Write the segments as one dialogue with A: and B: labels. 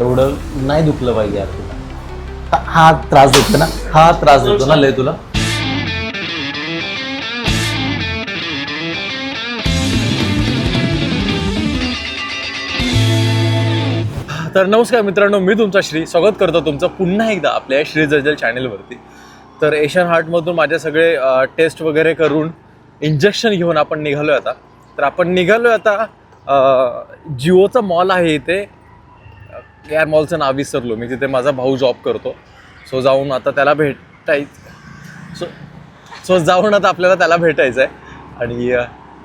A: एवढं नाही दुखलं पाहिजे यार तुला. हा- त्रास देतो ना? हा त्रास देतो ना लय तुला? तर नमस्कार मित्रांनो मी तुमचा श्री स्वागत करतो तुमचं पुन्हा एकदा आपल्या श्री जर्जल चॅनेलवरती. तर एशियन हार्टमधून माझे सगळे टेस्ट वगैरे करून इंजेक्शन घेऊन आपण निघालो आता. तर आपण निघालो आता जिओचं जिओचा मॉल आहे इथे. या मॉलचं नाव विसरलो. मी तिथे माझा भाऊ जॉब करतो. सो जाऊन आता त्याला भेटायचं. सो सो जाऊन आता आपल्याला त्याला भेटायचं आहे आणि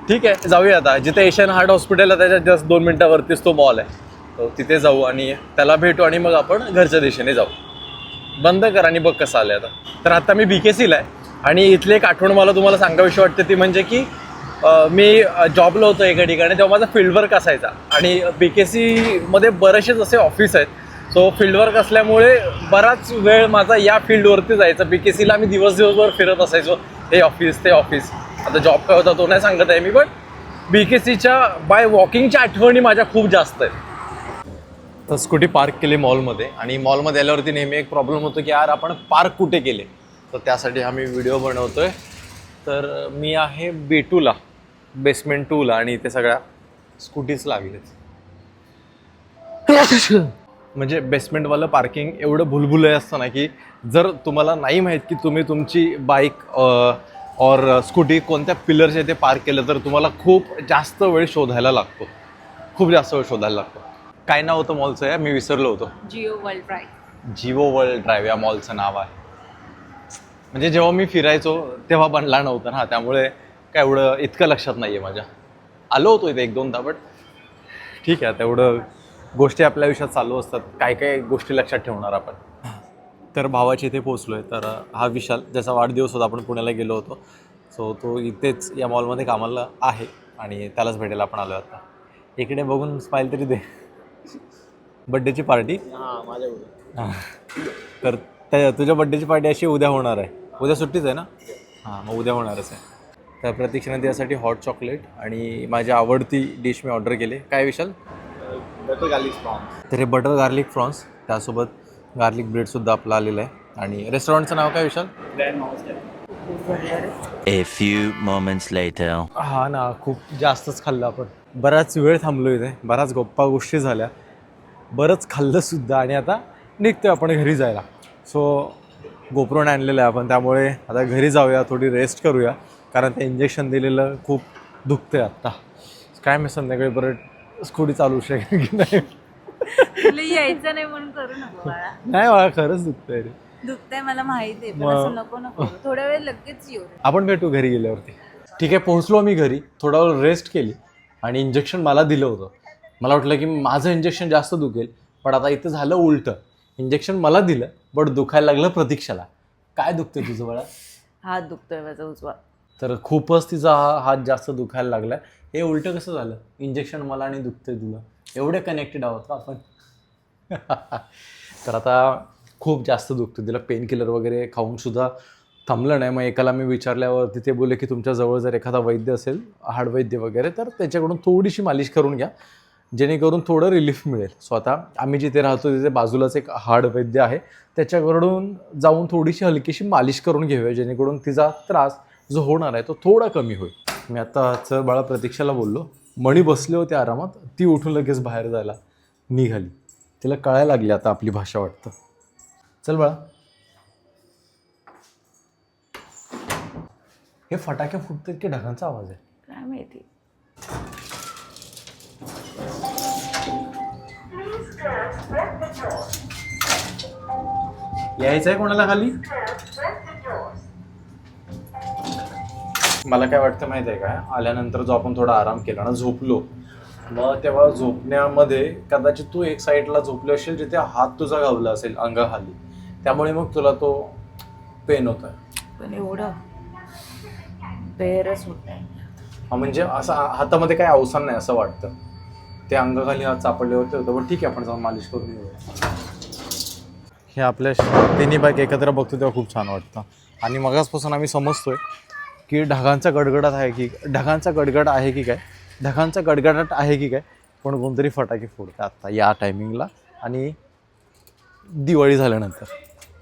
A: ठीक आहे जाऊया आता. जिथे एशियन हार्ट हॉस्पिटल आहे त्याच्यात जस्ट दोन मिनटावरतीच तो मॉल आहे. तो तिथे जाऊ आणि त्याला भेटू आणि मग आपण घरच्या दिशेने जाऊ. बंद कर आणि बघ कसं आलं आता. तर आता मी बी के सीला आहे. आणि इथली एक आठवण मला तुम्हाला सांगावीशी वाटते ती म्हणजे की मी जॉबला होतो एका ठिकाणी तेव्हा माझा फील्डवर्क असायचा. आणि बी के सीमध्ये बरेचसेच असे ऑफिस आहेत. सो फील्डवर्क असल्यामुळे बराच वेळ माझा या फील्डवरती जायचा. बी के सीला मी दिवस दिवसभर फिरत असायचो. हे ऑफिस ते ऑफिस आता जॉब काय होता तो नाही सांगत आहे मी पण बी के सीच्या बाय वॉकिंगच्या आठवणी माझ्या खूप जास्त आहेत. तर स्कूटी पार्क केली मॉलमध्ये आणि मॉलमध्ये आल्यावरती नेहमी एक प्रॉब्लेम होतो की यार आपण पार्क कुठे केले? तर त्यासाठी आम्ही व्हिडिओ बनवतो आहे तर मी आहे बेटूला बेसमेंट टूला आणि इथे सगळ्या स्कूटीज लागलेत म्हणजे बेसमेंटवालं पार्किंग एवढं भुलभुलय असतं ना की जर तुम्हाला नाही माहीत की तुम्ही तुमची बाईक और स्कूटी कोणत्या पिलरच्या इथे पार्क केलं तर तुम्हाला खूप जास्त वेळ शोधायला लागतो. खूप जास्त वेळ शोधायला लागतो. काय नाव होतं मॉलचं आहे मी विसरलो होतो.
B: Jio world prize
A: Jio world drive या मॉलचं नाव आहे. म्हणजे जेव्हा मी फिरायचो तेव्हा बनला नव्हतं ना त्यामुळे काय एवढं इतकं लक्षात नाही आहे माझ्या. आलो होतो इथे एक दोनदा बट ठीक आहे तेवढं गोष्टी आपल्या आयुष्यात चालू असतात काय काय गोष्टी लक्षात ठेवणार आपण? तर भावाच्या इथे पोचलो आहे तर हा विशाल ज्याचा वाढदिवस होता आपण पुण्याला गेलो होतो. सो तो इथेच या मॉलमध्ये कामाला आहे आणि त्यालाच भेटायला आपण आलो आता. इकडे बघून स्माईल तरी दे. बड्डेची पार्टी हां तर त्या तुझ्या बड्डेची पार्टी अशी उद्या होणार आहे. उद्या सुट्टीच आहे ना? हां मग उद्या होणारच आहे. तर प्रतीक्षाने त्यासाठी हॉट चॉकलेट आणि माझी आवडती डिश मी ऑर्डर केली. काय विशाल?
C: बटर गार्लिक प्रॉन्स
A: तर हे बटर गार्लिक प्रॉन्स त्यासोबत गार्लिक ब्रेडसुद्धा आपलं आलेलं आहे. आणि रेस्टॉरंटचं नाव काय विशाल?
D: A few moments later.
A: हा ना खूप जास्तच खाल्लं आपण. बराच वेळ थांबलो इथे. बराच गप्पा गोष्टी झाल्या. बरंच खाल्लं सुद्धा. आणि आता निघतोय आपण घरी जायला. सो गोप्रोन आणलेलं आहे आपण. त्यामुळे आता घरी जाऊया थोडी रेस्ट करूया. कारण ते इंजेक्शन दिलेलं खूप दुखतंय आत्ता. काय मी संध्याकाळी परत स्कूटी चालू शकेल की नाही?
B: यायचं नाही म्हणून करू नको बाळा.
A: नाही मला खरंच दुखतंय रे.
B: दुखतंय मला माहिती आहे पण
A: मग-
B: असं नको नको. थोड्या वेळ लगेच येऊ.
A: आपण भेटू घरी गेल्यावरती. ठीक आहे पोहोचलो मी घरी. थोडा वेळ रेस्ट केली आणि इंजेक्शन मला दिलं होतं. मला वाटलं की माझं इंजेक्शन जास्त दुखेल पण आता इथं झालं उलटं. इंजेक्शन मला दिलं. बट दुखायला लागलं प्रतीक्षाला. काय दुखतंय तुझं बाळा?
B: हात दुखतोय माझा उजवा.
A: तर खूपच तिचा हा हात जास्त दुखायला लागला हे उलटं कसं झालं? इंजेक्शन मला आणि दुखतंय तुला. एवढे कनेक्टेड आहोत का आपण? तर आता खूप जास्त दुखतं तिला. पेन किलर वगैरे खाऊन सुद्धा थांबलं नाही. मग एकाला मी विचारल्यावर तिथे बोलले की तुमच्याजवळ जर एखादा वैद्य असेल हाडवैद्य वगैरे तर त्याच्याकडून थोडीशी मालिश करून घ्या. जेणेकरून थोडं रिलीफ मिळेल. स्वतः आम्ही जिथे राहतो तिथे बाजूलाच एक हाड वैद्य आहे. त्याच्याकडून जाऊन थोडीशी हलकीशी मालिश करून घेऊया जेणेकरून तिचा त्रास जो होणार आहे तो थोडा कमी होईल. मी आताच बाळा प्रतीक्षाला बोललो. मणी बसले होते आरामात. ती उठून लगेच बाहेर जायला निघाली. तिला कळायला लागली आता आपली भाषा वाटतं. चल बाळा. हे फटाके फुटतात की ढगांचा आवाज आहे?
B: काय माहिती.
A: यायचं आहे कोणाला खाली? मला काय वाटतं माहिती आहे का? आल्यानंतर जो आपण थोडा आराम केला ना झोपलो. मग तेव्हा झोपण्यामध्ये कदाचित तू एक साईडला झोपले असेल जिथे हात तुझा गावला असेल अंगाखाली. त्यामुळे मग तुला तो पेन होता
B: पण एवढं बेरच होत नाही.
A: हा म्हणजे असं हातामध्ये काही अवसान नाही असं वाटतं. ते अंगाखाली हात चापडले होते होतं पण ठीक आहे आपण जाऊन मालिश करून येऊया. हे आपल्या श- तिन्ही बाईक एकत्र बघतो तेव्हा खूप छान वाटतं. आणि मगासपासून आम्ही समजतो आहे की ढगांचा गडगडाट आहे की ढगांचा गडगड आहे की काय? ढगांचा गडगडाट आहे की काय? पण कोणतरी फटाके फोडतं आत्ता या टायमिंगला आणि दिवाळी झाल्यानंतर.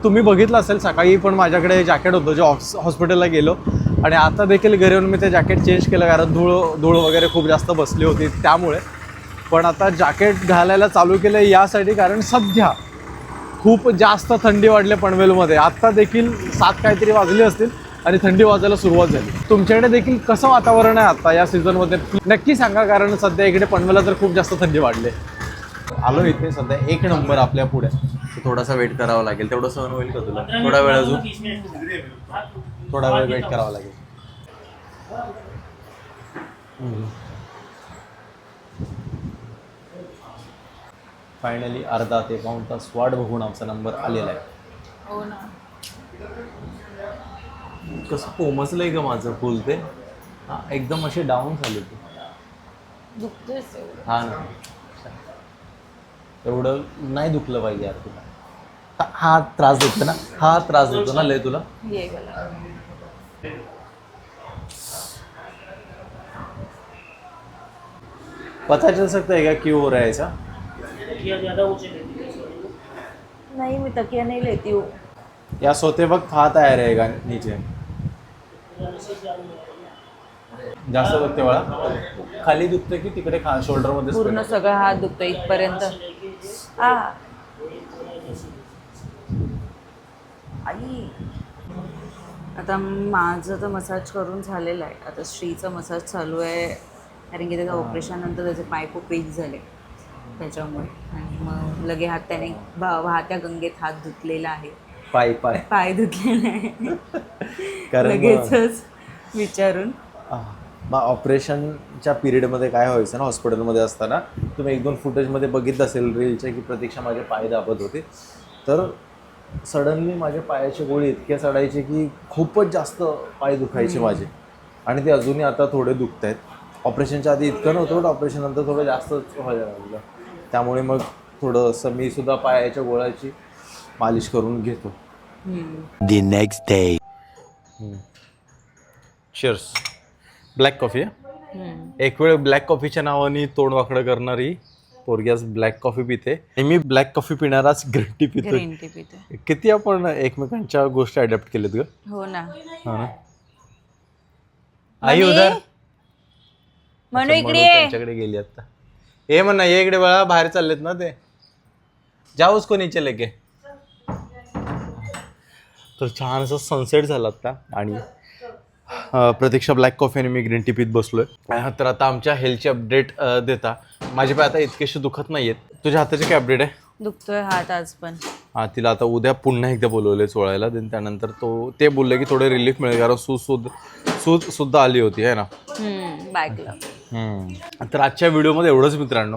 A: तुम्ही बघितलं असेल सकाळी पण माझ्याकडे जॅकेट होतं जे ऑक्स हॉस्पिटलला गेलो. आणि आता देखील घरी येऊन मी ते जॅकेट चेंज केलं कारण धूळ धूळ वगैरे खूप जास्त बसली होती त्यामुळे. पण आता जॅकेट घालायला चालू केलं यासाठी कारण सध्या खूप जास्त थंडी वाढली पनवेलमध्ये. आत्ता देखील सात काहीतरी वाजले असतील आणि थंडी वाजायला सुरुवात झाली. तुमच्याकडे देखील कसं वातावरण आहे आता या सीझनमध्ये नक्की सांगा कारण सध्या इकडे पनवेला तर खूप जास्त थंडी वाढली आलो इथे सध्या एक नंबर आपल्या पुढे. थोडासा वेट करावा लागेल. तेवढं सहन होईल का तुला? थोडा वेळ अजून? थोडा वेळ वेट करावा लागेल. फायनली अर्धा ते पाऊण तास वाट बघून आमचा नंबर आलेला आहे.
B: हो ना.
A: कसं पोमसलंय का माझं फुल ते. हा एकदम असे डाऊन झाले ते.
B: दुखतोयच एवढं.
A: हा ना. एवढं नाही दुखलं पाहिजे यार तुला. हा- हा त्रास देतो ना. हा त्रास देतो ना लय तुला.
B: ये
A: पता चल सकता है क्या क्यों हो रहा है ऐसा
B: नहीं। मैं तकिया नहीं लेती हूँ।
A: या सोते वक्त हाथ आया रहेगा नीचे। जास्त दुखते बाळा खाली दुखते की तिकडे खा शोल्डरमध्ये
B: पूर्ण सगळा हात दुखतो इथपर्यंत. आ. आई. आता माझं तर मसाज करून झालेलं आहे. आता श्रीचा मसाज चालू आहे. कारण की त्याचं ऑपरेशन नंतर त्याचे पाय खूप वीक झाले. त्याच्यामुळे. आणि मग लगे हात त्याने भा- वाहत्या गंगेत हात धुतलेला आहे.
A: पाय पाय.
B: पाय धुतलेला आहे.
A: कारण मग-
B: लगेचच विचारून.
A: मग ऑपरेशनच्या पिरियडमध्ये काय व्हायचं ना हॉस्पिटलमध्ये असताना तुम्ही एक दोन फुटेजमध्ये बघितलं असेल रीलचे की प्रतीक्षा माझे पाय दाबत होते. तर सडनली माझ्या पायाचे गोळी इतके चढायचे की खूपच जास्त पाय दुखायचे माझे. आणि ते अजूनही आता थोडे दुखत आहेत ऑपरेशनच्या आधी इतकं नव्हतं पण ऑपरेशन नंतर थोडं जास्तच व्हायला लागलं. त्यामुळे मग थोडंसं मी सुद्धा पायाच्या गोळ्याची मालिश करून घेतो.
D: next day.
A: Cheers black coffee. एक वेळ ब्लॅक कॉफीच्या नावाने तोंड वाकडं करणारी पोरगी आज ब्लॅक कॉफी पिते. आणि मी ब्लॅक कॉफी पिणाराच ग्रीन टी पितो
B: ग्रीन टी पिते
A: किती आपण एकमेकांच्या गोष्टी अडॅप्ट केल्यात ग?
B: हो ना.
A: हा ना. आई
B: म्हणू इकडे
A: म्हणून त्यांच्याकडे गेली आता हे म्हणा ये इकडे बाळा बाहेर चाललेत ना ते. जाऊ उसको नीचे लेके? तर छान असं सनसेट झाला आता आणि प्रतीक्षा ब्लॅक कॉफी आणि मी ग्रीन टी पीत बसलोय. तर आता आमच्या हेल्थची अपडेट देता. माझे पाय आता इतकेशे दुखत नाहीयेत. तुझ्या हाताची काय अपडेट आहे?
B: दुखतोय हात आज पण.
A: हा तिला आता उद्या पुन्हा एकदा बोलवले चोळायला देन त्यानंतर तो ते बोलले की थोडे रिलीफ मिळेल. कारण सूज सुद्धा सूज सुद्धा आली होती आहे ना?
B: बायकला.
A: तर आजच्या व्हिडिओमध्ये एवढंच मित्रांनो.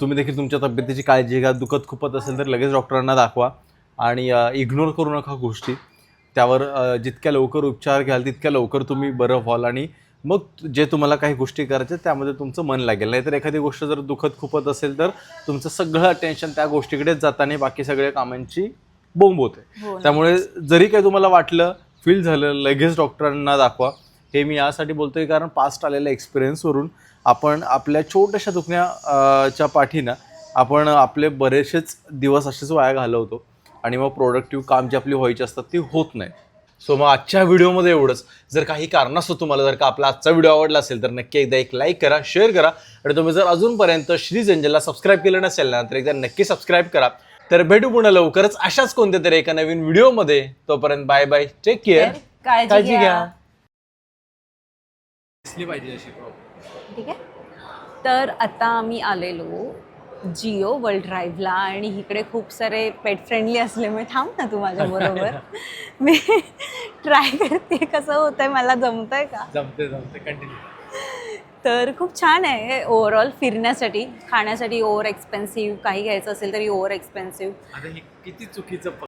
A: तुम्ही देखील तुमच्या तब्येतीची काळजी घ्या. दुखत खूपत असेल तर लगेच डॉक्टरांना दाखवा. आणि इग्नोर करू नका गोष्टी. त्यावर जितक्या लवकर उपचार घ्याल तितक्या लवकर तुम्ही बरं व्हाल. आणि मग जे तुम्हाला काही गोष्टी करायच्या त्यामध्ये तुमचं मन लागेल. नाहीतर एखादी गोष्ट जर दुखत खूपत असेल तर तुमचं सगळं टेन्शन त्या गोष्टीकडेच जाताना बाकी सगळ्या कामांची बोंब होते.
B: हो.
A: त्यामुळे जरी काही तुम्हाला वाटलं फील झालं लगेच डॉक्टरांना दाखवा. हे मी यासाठी बोलतोय कारण पास्ट आलेल्या एक्सपिरियन्सवरून आपण आपल्या छोट्याशा दुखण्या अ, च्या पाठीनं आपण आपले बरेचसेच दिवस असेच वाया घालवतो. आणि मग प्रोडक्टिव्ह काम जी आपली व्हायची असतात ती होत नाही. सो मग आजच्या व्हिडिओमध्ये एवढंच. जर काही कारणास्तव तुम्हाला जर का आपला आजचा व्हिडिओ आवडला असेल तर नक्की एकदा एक लाईक करा शेअर करा. आणि तुम्ही जर अजूनपर्यंत श्री जंजलला सबस्क्राईब केलं नसेल ना तर एकदा नक्की सबस्क्राईब करा. तर भेटू पुन्हा लवकरच अशाच कोणत्या तरी एका नवीन व्हिडिओमध्ये. तोपर्यंत बाय बाय टेक केअर
B: काळजी घ्या. ठीक आहे. तर आता आम्ही आलेलो जिओ वर्ल्ड ड्राईव्हला आणि इकडे खूप सारे पेट फ्रेंडली असल्यामुळे थांब ना तू माझ्या बरोबर. मी ट्राय करते कसं होतंय मला जमतंय का?
A: जमते जमते कंटिन्यू
B: तर खूप छान आहे ओव्हरऑल फिरण्यासाठी. खाण्यासाठी ओव्हर एक्सपेन्सिव्ह काही घ्यायचं असेल तरी ओव्हर एक्सपेन्सिव्ह
A: आता हे किती चुकीचं